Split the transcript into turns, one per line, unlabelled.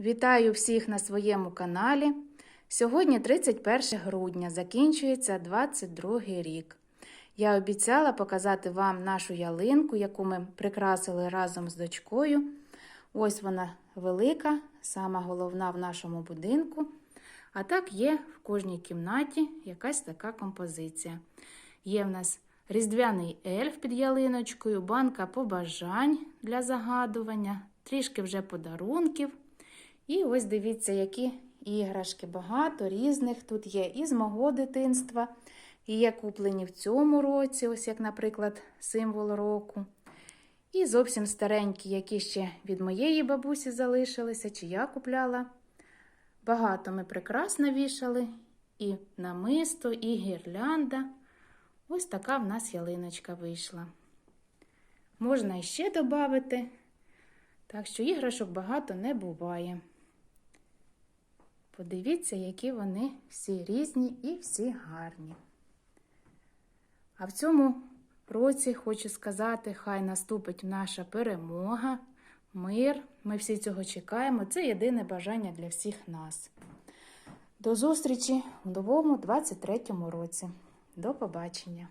Вітаю всіх на своєму каналі. Сьогодні 31 грудня, закінчується 22 рік. Я обіцяла показати вам нашу ялинку, яку ми прикрасили разом з дочкою. Ось вона велика, сама головна в нашому будинку. А так є в кожній кімнаті якась така композиція. Є в нас різдвяний ельф під ялиночкою, банка побажань для загадування, трішки вже подарунків. І ось дивіться, які іграшки багато різних тут є і з мого дитинства, і є куплені в цьому році, ось як, наприклад, символ року. І зовсім старенькі, які ще від моєї бабусі залишилися, чи я купляла. Багато ми прикрас навішали, і намисто, і гірлянда. Ось така в нас ялиночка вийшла. Можна іще додати, так що іграшок багато не буває. Подивіться, які вони всі різні і всі гарні. А в цьому році хочу сказати, хай наступить наша перемога, мир. Ми всі цього чекаємо. Це єдине бажання для всіх нас. До зустрічі в новому 23-му році. До побачення!